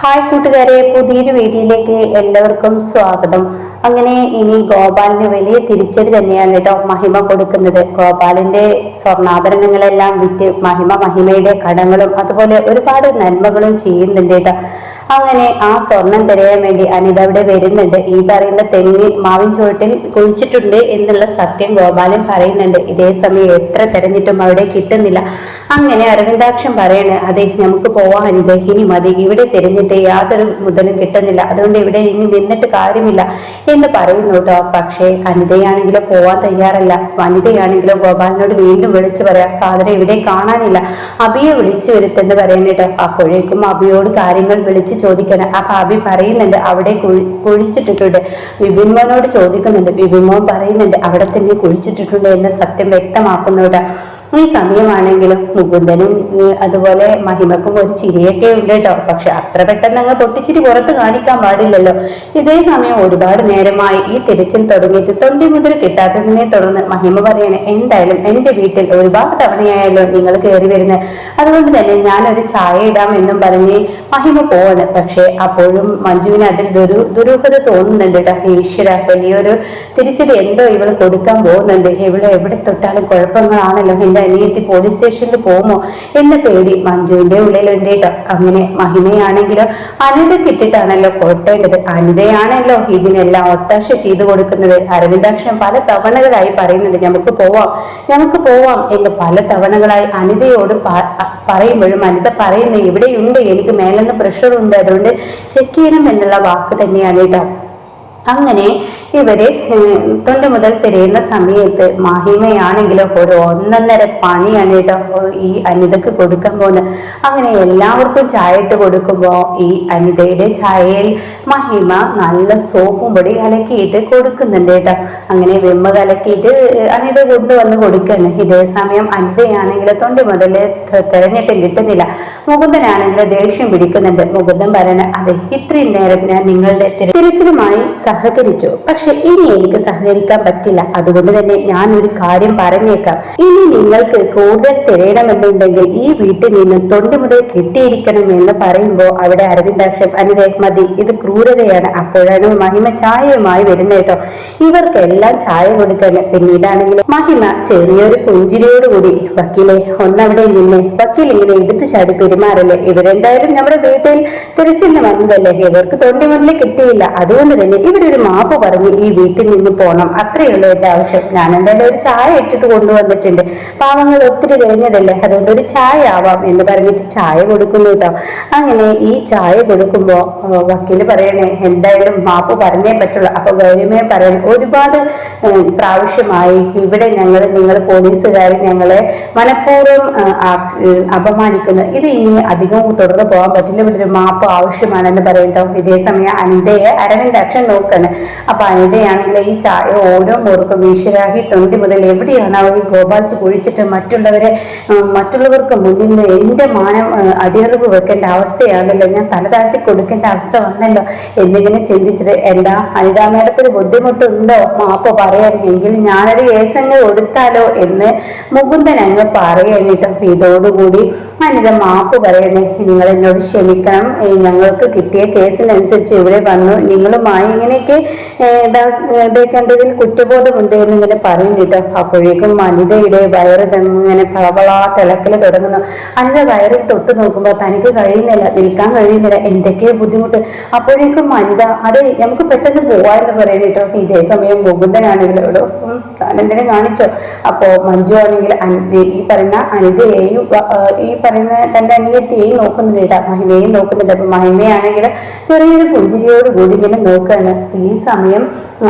Hi കൂട്ടുകാരെ പുതിയൊരു വീഡിയോയിലേക്ക് എല്ലാവർക്കും സ്വാഗതം. അങ്ങനെ ഇനി ഗോപാലിന് വലിയ തിരിച്ചടി തന്നെയാണ് കേട്ടോ മഹിമ കൊടുക്കുന്നത്. ഗോപാലിന്റെ സ്വർണാഭരണങ്ങളെല്ലാം വിറ്റ് മഹിമ മഹിമയുടെ കടങ്ങളും അതുപോലെ ഒരുപാട് നന്മകളും ചെയ്യുന്നുണ്ട് കേട്ടോ. അങ്ങനെ ആ സ്വർണം തിരയാൻ വേണ്ടി അനിത അവിടെ വരുന്നുണ്ട്. ഈ പറയുന്ന തെങ്ങി മാവിൻ ചുവട്ടിൽ കുഴിച്ചിട്ടുണ്ട് എന്നുള്ള സത്യം ഗോപാലൻ പറയുന്നുണ്ട്. ഇതേ സമയം എത്ര തിരഞ്ഞിട്ടും അവിടെ കിട്ടുന്നില്ല. അങ്ങനെ അരവിന്ദാക്ഷം പറയണേ അതെ നമുക്ക് പോവാൻ അനിത. ഇനി മതി. ഇവിടെ തിരഞ്ഞിട്ട് യാതൊരു മുതലും കിട്ടുന്നില്ല. അതുകൊണ്ട് ഇവിടെ ഇനി നിന്നിട്ട് കാര്യമില്ല എന്ന് പറയുന്നു കേട്ടോ. പക്ഷേ അനിതയാണെങ്കിലോ പോവാൻ തയ്യാറല്ല. വനിതയാണെങ്കിലോ ഗോപാലിനോട് വീണ്ടും വിളിച്ചു പറയാം. സാധനം ഇവിടെ കാണാനില്ല. അബിയെ വിളിച്ചു വരുത്തെന്ന് പറയണേട്ടോ അപ്പോഴേക്കും അബിയോട് കാര്യങ്ങൾ വിളിച്ച് ചോദിക്കണം. അപ്പൊ അബി പറയുന്നുണ്ട് അവിടെ കുഴി- കുഴിച്ചിട്ടിട്ടുണ്ട്. വിപിൻമോനോട് ചോദിക്കുന്നുണ്ട്. വിപിൻമോൻ പറയുന്നുണ്ട് അവിടെ തന്നെ കുഴിച്ചിട്ടിട്ടുണ്ട് എന്ന സത്യം വ്യക്തമാക്കുന്നുണ്ട് ഈ സമയമാണെങ്കിലും മുകുന്ദനും അതുപോലെ മഹിമക്കും ഒരു ചിരിയൊക്കെ ഉണ്ട് കേട്ടോ. പക്ഷെ അത്ര പെട്ടെന്ന് അങ്ങ് പൊട്ടിച്ചിരി പുറത്ത് കാണിക്കാൻ പാടില്ലല്ലോ. ഇതേ സമയം ഒരുപാട് നേരമായി ഈ തിരച്ചിൽ തുടങ്ങിയിട്ട് തൊണ്ടി മുതൽ കിട്ടാത്തതിനെ തുടർന്ന് മഹിമ പറയണേ എന്തായാലും എന്റെ വീട്ടിൽ ഒരുപാട് തവണയായല്ലോ നിങ്ങൾ കയറി വരുന്നത്. അതുകൊണ്ട് തന്നെ ഞാൻ ഒരു ചായ ഇടാം എന്നും പറഞ്ഞ് മഹിമ പോവാണ്. പക്ഷെ അപ്പോഴും മഞ്ജുവിന് അതിൽ ദുരു ദുരൂഹത തോന്നുന്നുണ്ട് കേട്ടോ. ഈശ്വര വലിയൊരു തിരിച്ചടി എന്തോ ഇവൾ കൊടുക്കാൻ പോകുന്നുണ്ട്. ഇവൾ എവിടെ തൊട്ടാലും കുഴപ്പങ്ങളാണല്ലോ. എന്റെ അനിയത്തി പോലീസ് സ്റ്റേഷനിൽ പോകുമോ എന്ന പേടി മഞ്ജുവിന്റെ ഉള്ളിലുണ്ട് കേട്ടോ അങ്ങനെ മഹിമയാണെങ്കിലോ അനിത കിട്ടിട്ടാണല്ലോ കൊട്ടേണ്ടത്. അനിതയാണല്ലോ ഇതിനെല്ലാം ഒത്താശ ചെയ്തു കൊടുക്കുന്നത്. അരവിന്ദാക്ഷൻ പല തവണകളായി പറയുന്നുണ്ട് നമുക്ക് പോവാം നമുക്ക് പോവാം എന്ന് പല തവണകളായി അനിതയോട് പറയുമ്പോഴും അനിത പറയുന്നത് ഇവിടെയുണ്ട് എനിക്ക് മേലെന്ന് പ്രഷർ ഉണ്ട് അതുകൊണ്ട് ചെക്ക് ചെയ്യണം എന്നുള്ള വാക്ക് തന്നെയാണ് കേട്ടോ അങ്ങനെ ഇവർ തൊണ്ട മുതൽ തിരയുന്ന സമയത്ത് മഹിമയാണെങ്കിലോ ഒരു ഒന്നൊന്നര പണിയാണ് കേട്ടോ ഈ അനിതക്ക് കൊടുക്കാൻ പോകുന്നത്. അങ്ങനെ എല്ലാവർക്കും ചായ ഇട്ട് കൊടുക്കുമ്പോൾ ഈ അനിതയുടെ ചായയിൽ മഹിമ നല്ല സോപ്പും പൊടി കലക്കിയിട്ട് കൊടുക്കുന്നുണ്ട് കേട്ടോ. അങ്ങനെ വെമ്മ കലക്കിയിട്ട് അനിത കൊണ്ടുവന്ന് കൊടുക്കുകയാണ് ഇതേ സമയം അനിതയാണെങ്കിൽ തൊണ്ടി മുതൽ തെരഞ്ഞിട്ടും കിട്ടുന്നില്ല. മുകുന്ദനാണെങ്കിൽ ദേഷ്യം പിടിക്കുന്നുണ്ട്. മുകുന്ദൻ പറയണ അതെ ഇത്രയും നേരം ഞാൻ നിങ്ങളുടെ തിരച്ചിലുമായി തിരച്ചിലുമായി സഹകരിച്ചു. പക്ഷെ ഇനി എനിക്ക് സഹകരിക്കാൻ പറ്റില്ല. അതുകൊണ്ട് തന്നെ ഞാൻ ഒരു കാര്യം പറഞ്ഞേക്കാം. ഇനി നിങ്ങൾക്ക് കൂടുതൽ തിരയണമെന്നുണ്ടെങ്കിൽ ഈ വീട്ടിൽ നിന്ന് തൊണ്ട് മുതൽ കിട്ടിയിരിക്കണം എന്ന് പറയുമ്പോൾ അവിടെ അരവിന്ദാക്ഷം അനിതേ മതി. ഇത് ക്രൂരതയാണ്. അപ്പോഴാണ് മഹിമ ചായയുമായി വരുന്നത് കേട്ടോ. ഇവർക്കെല്ലാം ചായ കൊടുക്കണം പിന്നീടാണെങ്കിലും മഹിമ ചെറിയൊരു പുഞ്ചിരിയോടുകൂടി വക്കീലെ ഒന്നവിടെ നിന്ന്. വക്കീൽ ഇങ്ങനെ എടുത്തു ചാടി പെരുമാറല്ലേ? ഇവരെന്തായാലും നമ്മുടെ വീട്ടിൽ തിരിച്ചു വന്നതല്ലേ? ഇവർക്ക് തൊണ്ടി മുതൽ കിട്ടിയില്ല. അതുകൊണ്ട് തന്നെ ഇവിടെ ഒരു മാപ്പ് പറഞ്ഞ് ഈ വീട്ടിൽ നിന്ന് പോകണം അത്രയേ ഉള്ളൂ എന്റെ ആവശ്യം ഞാൻ എന്തായാലും ഒരു ചായ ഇട്ടിട്ട് കൊണ്ടുവന്നിട്ടുണ്ട്. പാവങ്ങൾ ഒത്തിരി കഴിഞ്ഞതല്ലേ? അതുകൊണ്ട് ഒരു ചായ ആവാം എന്ന് പറഞ്ഞിട്ട് ചായ കൊടുക്കുന്നു കേട്ടോ. അങ്ങനെ ഈ ചായ കൊടുക്കുമ്പോ ആ, വക്കീൽ പറയണേ എന്തായാലും മാപ്പ് പറഞ്ഞേ പറ്റുള്ളൂ. അപ്പൊ ഗൗരവമേ പറയണേ ഒരുപാട് പ്രാവശ്യമായി ഇവിടെ ഞങ്ങൾ നിങ്ങൾ പോലീസുകാർ ഞങ്ങളെ മനഃപൂർവം അപമാനിക്കുന്നു. ഇത് ഇനി അധികം തുടർന്ന് പോകാൻ പറ്റില്ല. ഇവിടെ ഒരു മാപ്പ് ആവശ്യമാണെന്ന് പറയട്ടോ. ഇതേ സമയം അനന്തയെ അരവിന്ദ് അക്ഷൻ നോക്കാണ്. അപ്പൊ അനിതയാണെങ്കിൽ ഈ ചായ ഓരോ മുറുക്കും ഈശ്വരാഹി തൊണ്ടി മുതൽ എവിടെയാണ് ഈ ഗോപാൽച്ച് കുഴിച്ചിട്ട് മറ്റുള്ളവരെ മറ്റുള്ളവർക്ക് മുന്നിൽ എന്റെ മാനം അടിയറിവ് വെക്കേണ്ട അവസ്ഥയാണല്ലോ. ഞാൻ തലതാഴ്ത്തി കൊടുക്കേണ്ട അവസ്ഥ വന്നല്ലോ എന്നിങ്ങനെ ചിന്തിച്ചിട്ട് എന്താ അനിതാ മേഡത്തിന് ബുദ്ധിമുട്ടുണ്ടോ? മാപ്പ് പറയാൻ എങ്കിൽ ഞാനൊരു കേസങ്ങ് കൊടുത്താലോ എന്ന് മുകുന്ദൻ അങ്ങ് പറയണിട്ടോ. ഇതോടുകൂടി അനിത മാപ്പ് പറയണേ നിങ്ങൾ എന്നോട് ക്ഷമിക്കണം ഞങ്ങൾക്ക് കിട്ടിയ കേസിനനുസരിച്ച് ഇവിടെ വന്നു. നിങ്ങളുമായി ഇങ്ങനെയൊക്കെ ഇതാ ഇതേക്കണ്ടതിൽ കുറ്റബോധമുണ്ട് എന്നിങ്ങനെ പറയും കേട്ടോ. അപ്പോഴേക്കും അനിതയുടെ വയറ് ഇങ്ങനെ പളപളാ തിളക്കൽ തുടങ്ങുന്നു. അനിത വയറിൽ തൊട്ട് നോക്കുമ്പോൾ തനിക്ക് കഴിയുന്നില്ല നിൽക്കാൻ കഴിയുന്നില്ല എന്തൊക്കെയോ ബുദ്ധിമുട്ട്. അപ്പോഴേക്കും അനിത അതെ നമുക്ക് പെട്ടെന്ന് പോവാമെന്ന് പറയുന്നു കേട്ടോ. ഇതേ സമയം മുകുന്ദനാണെങ്കിലും താനെന്തിനെ കാണിച്ചോ? അപ്പോ മഞ്ജു ആണെങ്കിൽ ഈ പറയുന്ന അനിതയെയും ഈ പറയുന്ന തന്റെ അനിയത്തിയെയും നോക്കുന്നുണ്ട് കേട്ടോ. മഹിമയെയും നോക്കുന്നുണ്ട്. അപ്പൊ മഹിമയാണെങ്കിൽ ചെറിയൊരു പുഞ്ചിരിയോട് കൂടി ഇങ്ങനെ നോക്കുകയാണ്. ഈ സമയം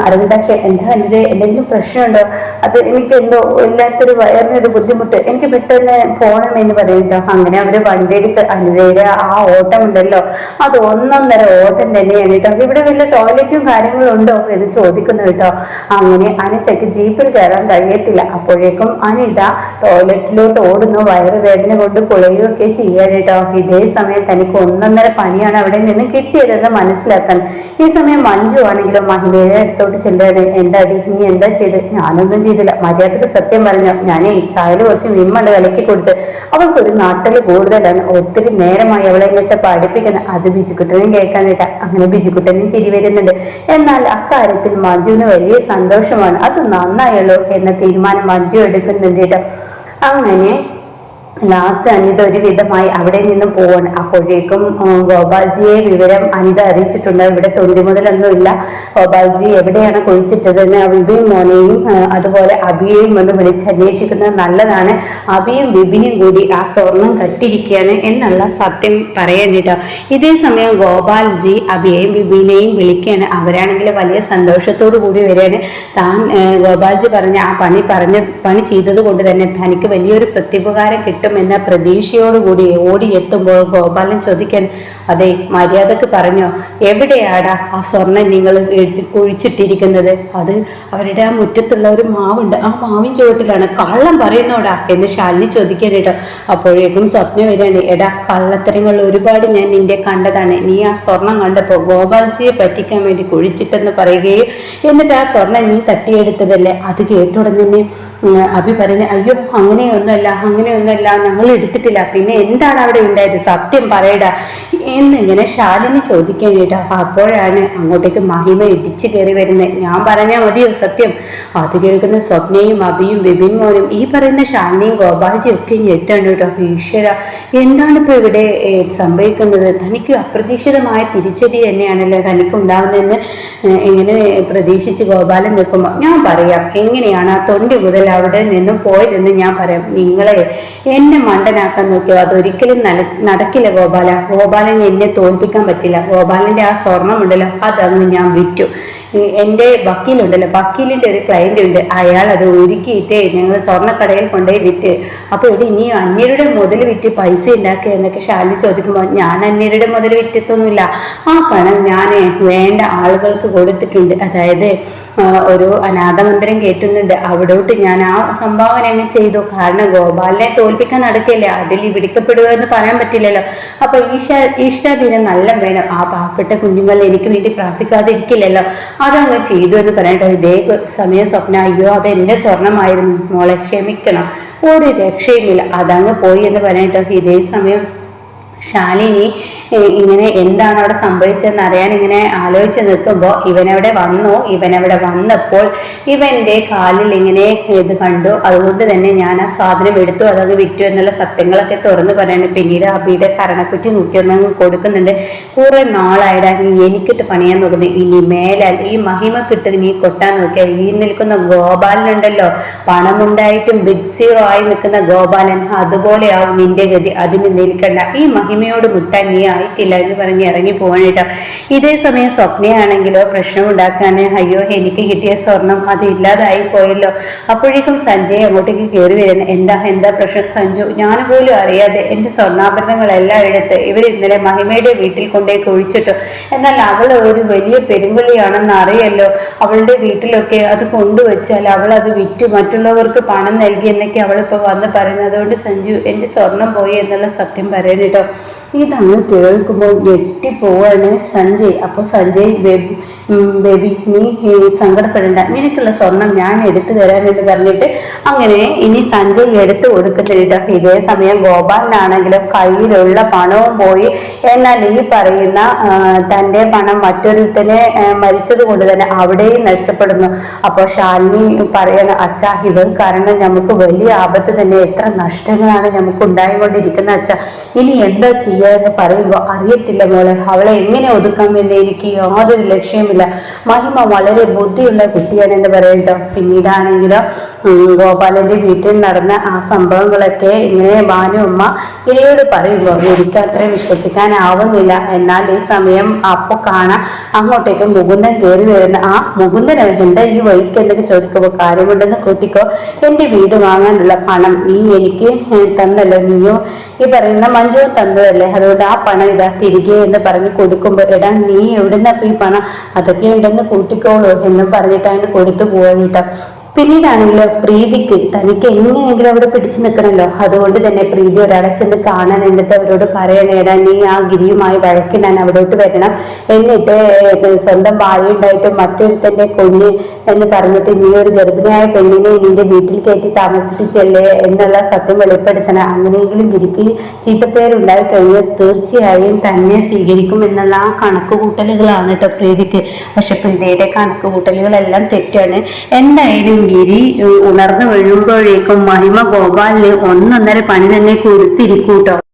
അരവിന്ദാക്ഷ എന്താ അനിത? എന്തെങ്കിലും പ്രശ്നമുണ്ടോ? അത് എനിക്ക് എന്തോ ഇല്ലാത്തൊരു വയറിനൊരു ബുദ്ധിമുട്ട്. എനിക്ക് പെട്ടെന്ന് പോകണം എന്ന് പറയുന്നുണ്ടോ അങ്ങനെ അവർ വണ്ടിയെടുത്ത് അനിതയുടെ ആ ഓട്ടം ഉണ്ടല്ലോ അത് ഒന്നൊന്നര ഓട്ടം തന്നെയാണ് കേട്ടോ. ഇവിടെ വല്ല ടോയ്ലറ്റും കാര്യങ്ങളും ഉണ്ടോ എന്ന് ചോദിക്കുന്നു കേട്ടോ. അങ്ങനെ അനിതയ്ക്ക് ജീപ്പിൽ കയറാൻ കഴിയത്തില്ല. അപ്പോഴേക്കും അനിത ടോയ്ലറ്റിലോട്ട് ഓടുന്നു. വയറുവേദന കൊണ്ട് പുളയുകയൊക്കെ ചെയ്യാണ് കേട്ടോ. ഇതേ സമയം തനിക്ക് ഒന്നൊന്നര പണിയാണ് അവിടെ നിന്ന് കിട്ടിയതെന്ന് മനസ്സിലാക്കാൻ. ഈ സമയം മഞ്ജു ആണെങ്കിലും മഹിമയുടെ അടുത്തോട്ട് ചെല്ലുകയാണ്. എന്താടി? നീ എന്താ ചെയ്ത്? ഞാനൊന്നും ചെയ്തില്ല. മര്യാദയ്ക്ക് സത്യം പറഞ്ഞു. ഞാനേ ചായൽ കുറച്ച് വിമ്മണ്ട് കലക്കി കൊടുത്ത്. അവൾക്കൊരു നാട്ടിൽ കൂടുതലാണ്. ഒത്തിരി നേരമായി അവളെ ഇങ്ങോട്ട് പഠിപ്പിക്കുന്നത് അത് ബിജുക്കുട്ടനും കേൾക്കാൻ കേട്ടാ. അങ്ങനെ ബിജുക്കുട്ടനും ചിരി വരുന്നുണ്ട്. എന്നാൽ അക്കാര്യത്തിൽ മഞ്ജുവിന് വലിയ സന്തോഷമാണ്. അത് നന്നായുള്ളൂ എന്ന തീരുമാനം മഞ്ജു എടുക്കുന്നുണ്ട് അങ്ങനെ ലാസ്റ്റ് അനിത ഒരു വിധമായി അവിടെ നിന്നും പോവാണ്. അപ്പോഴേക്കും ഗോപാൽജിയെ വിവരം അനിത അറിയിച്ചിട്ടുണ്ട്. ഇവിടെ തൊണ്ടി മുതലൊന്നുമില്ല ഗോപാൽജി എവിടെയാണ് കുഴിച്ചിട്ടതെന്ന് വിപിൻ മോനെയും അതുപോലെ അബിയെയും ഒന്ന് വിളിച്ചന്വേഷിക്കുന്നത് നല്ലതാണ്. അബിയും വിപിനും കൂടി ആ സ്വർണം കട്ടിരിക്കുകയാണ് എന്നുള്ള സത്യം പറയാനിട്ടോ ഇതേ. സമയം ഗോപാൽജി അബിയെയും വിപിനെയും വിളിക്കുകയാണ്. അവരാണെങ്കിൽ വലിയ സന്തോഷത്തോടു കൂടി വരികയാണ്. താൻ ഗോപാൽജി പറഞ്ഞ ആ പണി പറഞ്ഞ പണി ചെയ്തത് കൊണ്ട് തന്നെ തനിക്ക് വലിയൊരു പ്രത്യുപകാരം കിട്ടും. കിട്ടുമെന്ന പ്രതീക്ഷയോടുകൂടി ഓടിയെത്തുമ്പോൾ ഗോപാലൻ ചോദിക്കാൻ അതെ മര്യാദയ്ക്ക് പറഞ്ഞോ എവിടെയാടാ ആ സ്വർണം നിങ്ങൾ കുഴിച്ചിട്ടിരിക്കുന്നത്? അത് അവരുടെ ആ മുറ്റത്തുള്ള ഒരു മാവുണ്ട്. ആ മാവിൻ ചുവട്ടിലാണ്. കള്ളം പറയുന്നോടാ? എന്ന് ശാലിനി ചോദിക്കാൻ കേട്ടോ അപ്പോഴേക്കും സ്വപ്നം വരികയാണ് എടാ കള്ളത്തരങ്ങൾ ഒരുപാട് ഞാൻ നിന്റെ കണ്ടതാണ്. നീ ആ സ്വർണം കണ്ടപ്പോൾ ഗോപാൽജിയെ പറ്റിക്കാൻ വേണ്ടി കുഴിച്ചിട്ടെന്ന് പറയുകയും എന്നിട്ട് ആ സ്വർണം നീ തട്ടിയെടുത്തതല്ലേ? അത് കേട്ടുടനെ തന്നെ അഭി പറയുന്നത് അയ്യോ അങ്ങനെയൊന്നുമല്ല അങ്ങനെയൊന്നുമല്ല ഞങ്ങൾ എടുത്തിട്ടില്ല. പിന്നെ എന്താണ് അവിടെ ഉണ്ടായത്? സത്യം പറയടാ. എന്നിങ്ങനെ ശാലിനി ചോദിക്കാൻ കേട്ടോ. അപ്പോഴാണ് അങ്ങോട്ടേക്ക് മഹിമ ഇടിച്ചു കയറി വരുന്നത്. ഞാൻ പറഞ്ഞാൽ മതിയോ സത്യം? അത് കേൾക്കുന്ന സ്വപ്നയും അഭിയും ബിബിൻ മോനും ഈ പറയുന്ന ശാലിനിയും ഗോപാൽജിയും ഒക്കെ ഞെട്ടാണ് കേട്ടോ? ഈശ്വര എന്താണ് ഇപ്പൊ ഇവിടെ സംഭവിക്കുന്നത്? തനിക്ക് അപ്രതീക്ഷിതമായ തിരിച്ചടി തന്നെയാണല്ലോ തനിക്ക് ഉണ്ടാവുന്നതെന്ന് എങ്ങനെ പ്രതീക്ഷിച്ച് ഗോപാലൻ നിൽക്കുമ്പോൾ ഞാൻ പറയാം എങ്ങനെയാണ് ആ തൊണ്ടി മുതൽ അവിടെ നിന്നും പോയതെന്ന് ഞാൻ പറയാം. നിങ്ങളെ എന്നെ മണ്ടനാക്കാൻ നോക്കിയോ? അതൊരിക്കലും നടക്കില്ല ഗോപാല. ഗോപാലൻ എന്നെ തോൽപ്പിക്കാൻ പറ്റില്ല. ഗോപാലന്റെ ആ സ്വർണമുണ്ടല്ലോ അതങ്ങ് ഞാൻ വിറ്റു. എന്റെ വക്കീലുണ്ടല്ലോ വക്കീലിന്റെ ഒരു ക്ലയന്റ് ഉണ്ട്. അയാൾ അത് ഒരുക്കിയിട്ട് ഞങ്ങൾ സ്വർണക്കടയിൽ കൊണ്ടുപോയി വിറ്റ്. അപ്പോൾ ഇവിടെ ഇനി അന്യരുടെ മുതൽ വിറ്റ് പൈസ ഉണ്ടാക്കുക എന്നൊക്കെ ശാലി ചോദിക്കുമ്പോൾ ഞാൻ അന്യരുടെ മുതൽ വിറ്റത്തൊന്നുമില്ല. ആ പണം ഞാൻ വേണ്ട ആളുകൾക്ക് കൊടുത്തിട്ടുണ്ട്. അതായത് ഒരു അനാഥമന്ദിരം കേട്ടുന്നുണ്ട് അവിടോട്ട് ഞാൻ ആ സംഭാവന അങ്ങ് ചെയ്തു. കാരണം ഗോപാലിനെ തോൽപ്പിക്കാൻ നടക്കില്ല? അതിൽ വിടിക്കപ്പെടുക എന്ന് പറയാൻ പറ്റില്ലല്ലോ. അപ്പൊ ഈശ ദിനം നല്ല വേണം. ആ പാവപ്പെട്ട കുഞ്ഞുങ്ങൾ എനിക്ക് വേണ്ടി പ്രാർത്ഥിക്കാതിരിക്കില്ലല്ലോ. അതങ്ങ് ചെയ്തു എന്ന് പറയട്ടെ. ഇതേ സമയ സ്വപ്നം. അയ്യോ അത് എന്റെ സ്വർണമായിരുന്നു. മോളെ ക്ഷമിക്കണം. ഒരു രക്ഷയുമില്ല. അതങ്ങ് പോയി എന്ന് പറയട്ടെ. ഇതേ സമയം ശാലിനി ഇങ്ങനെ എന്താണ് അവിടെ സംഭവിച്ചതെന്ന് അറിയാൻ ഇങ്ങനെ ആലോചിച്ച് നിൽക്കുമ്പോൾ ഇവനവിടെ വന്നു. ഇവനവിടെ വന്നപ്പോൾ ഇവന്റെ കാലിൽ ഇങ്ങനെ ഇത് കണ്ടു. അതുകൊണ്ട് തന്നെ ഞാൻ ആ സാധനം എടുത്തു. അതത് വിറ്റു എന്നുള്ള സത്യങ്ങളൊക്കെ തുറന്നു പറയുന്നത് പിന്നീട് അബിയുടെ കരണക്കുറ്റി നോക്കിയൊന്നും കൊടുക്കുന്നുണ്ട്. കുറേ നാളായിട്ട് എനിക്കിട്ട് പണിയാൻ നോക്കുന്നത് ഇനി മേലാൽ ഈ മഹിമ കിട്ടുന്ന നീ കൊട്ടാൻ നോക്കിയാൽ ഈ നിൽക്കുന്ന ഗോപാലനുണ്ടല്ലോ. പണമുണ്ടായിട്ടും ബിഗ് സീറോ ആയി നിൽക്കുന്ന ഗോപാലൻ. അതുപോലെയാവും നിന്റെ ഗതി. അതിന് നിൽക്കണ്ട. ഈ മഹിമയോട് മുട്ടാൻ നീ ആയിട്ടില്ല എന്ന് പറഞ്ഞ് ഇറങ്ങി പോകാനായിട്ട് ഇതേ സമയം സ്വപ്നയാണെങ്കിലോ പ്രശ്നം ഉണ്ടാക്കാണ് അയ്യോ എനിക്ക് കിട്ടിയ സ്വർണം അത് ഇല്ലാതായി പോയല്ലോ. അപ്പോഴേക്കും സഞ്ജയ് അങ്ങോട്ടേക്ക് കയറി വരുന്നത് എന്താ എന്താ പ്രശ്നം? സഞ്ജു ഞാൻ പോലും അറിയാതെ എന്റെ സ്വർണാഭരണങ്ങളെല്ലാം എടുത്ത് ഇവർ ഇന്നലെ മഹിമയുടെ വീട്ടിൽ കൊണ്ടേ കുഴിച്ചിട്ടു എന്നാൽ അവൾ ഒരു വലിയ പെരുങ്കുളിയാണെന്ന് അറിയല്ലോ. അവളുടെ വീട്ടിലൊക്കെ അത് കൊണ്ടുവച്ചാൽ അവൾ അത് വിറ്റു. മറ്റുള്ളവർക്ക് പണം നൽകി എന്നൊക്കെ അവളിപ്പോൾ വന്ന് പറയുന്നത്. അതുകൊണ്ട് സഞ്ജു എന്റെ സ്വർണം പോയി എന്നുള്ള സത്യം പറയണം കേട്ടോ. eyes ഇതങ്ങ് കേൾക്കുമ്പോൾ ഞെട്ടിപ്പോവാണ് സഞ്ജയ്. അപ്പോൾ സഞ്ജയ് ബേബി ബേബി നീ സങ്കടപ്പെടേണ്ട. നിനക്കുള്ള സ്വർണം ഞാൻ എടുത്തു തരാമെന്ന് പറഞ്ഞിട്ട് അങ്ങനെ ഇനി സഞ്ജയ് എടുത്തു കൊടുക്കുന്നുണ്ട് ഇതേ. സമയം ഗോപാലിനാണെങ്കിലും കയ്യിലുള്ള പണവും പോയി. എന്നാൽ ഈ പറയുന്ന തന്റെ പണം മറ്റൊരുത്തനെ മരിച്ചത് കൊണ്ട് തന്നെ അവിടെയും നഷ്ടപ്പെടുന്നു. അപ്പോൾ ഷാലിനി പറയണ അച്ഛാ ഇവൻ കാരണം നമുക്ക് വലിയ ആപത്ത് തന്നെ. എത്ര നഷ്ടങ്ങളാണ് നമുക്ക് ഉണ്ടായിക്കൊണ്ടിരിക്കുന്ന അച്ഛ. ഇനി എന്താ ചെയ്യുക എന്ന് പറയുമ്പോൾ അറിയത്തില്ല മോളെ. അവളെ എങ്ങനെ ഒതുക്കാൻ വേണ്ടി എനിക്ക് യാതൊരു ലക്ഷ്യമില്ല മഹിമ വളരെ ബുദ്ധിയുള്ള കുട്ടിയാണ് എന്ന് പറയട്ടോ. പിന്നീടാണെങ്കിലോ ഗോപാലന്റെ വീട്ടിൽ നടന്ന ആ സംഭവങ്ങളൊക്കെ ഇങ്ങനെ ഭാനു ഉമ്മ ഇരയോട് പറയുമ്പോൾ എനിക്ക് അത്ര വിശ്വസിക്കാനാവുന്നില്ല. എന്നാൽ ഈ സമയം അപ്പോൾ കാണാം. അങ്ങോട്ടേക്ക് മുകുന്ദൻ കയറി വരുന്ന ആ മുകുന്ദൻ എന്താ ഈ വഴിക്ക് എന്തൊക്കെ ചോദിക്കുമ്പോൾ കാര്യമുണ്ടെന്ന് കൂട്ടിക്കോ. എന്റെ വീട് വാങ്ങാനുള്ള പണം നീ എനിക്ക് തന്നല്ലോ. നീയോ ഈ പറയുന്ന മഞ്ജു തന്നതല്ലേ? അതുകൊണ്ട് ആ പണം ഇതാ തിരികെ എന്ന് പറഞ്ഞ് കൊടുക്കുമ്പോൾ എടാ നീ എവിടുന്ന ഈ പണം? അതൊക്കെ ഉണ്ടെന്ന് കൂട്ടിക്കോളൂ എന്ന് പറഞ്ഞിട്ടാണ് കൊടുത്തു പോവാൻ പിന്നീടാണെങ്കിൽ പ്രീതിക്ക് തനിക്ക് എങ്ങനെയെങ്കിലും അവിടെ പിടിച്ചു നിൽക്കണമല്ലോ. അതുകൊണ്ട് തന്നെ പ്രീതി ഒരാളെ ചെന്ന് കാണാൻ എന്നിട്ട് അവരോട് പറയണേടാ നീ ആ ഗിരിയുമായി വഴക്കിടാൻ അവിടോട്ട് വരണം. എന്നിട്ട് സ്വന്തം ഭാര്യയുണ്ടായിട്ട് മറ്റൊരുത്തന്റെ കുഞ്ഞ് എന്ന് പറഞ്ഞിട്ട് നീ ഒരു ഗർഭിണിയായ പെണ്ണിനെ നിന്റെ വീട്ടിൽ കയറ്റി താമസിപ്പിച്ചല്ലേ എന്നുള്ള സത്യം വെളിപ്പെടുത്തണം. അങ്ങനെയെങ്കിലും ഗിരിക്ക് ചീത്തപ്പേരുണ്ടായി കഴിഞ്ഞാൽ തീർച്ചയായും തന്നെ സ്വീകരിക്കും എന്നുള്ള ആ കണക്ക് കൂട്ടലുകളാണ് കേട്ടോ പ്രീതിക്ക്. പക്ഷെ പ്രീതിയുടെ കണക്ക് കൂട്ടലുകളെല്ലാം തെറ്റാണ്. എന്തായാലും ഗിരി ഉണർന്നു വീഴുമ്പോഴേക്കും മഹിമ ഗോപാലിന് ഒന്നൊന്നര പണി തന്നെ കൊടുത്തിരിക്കൂട്ടോ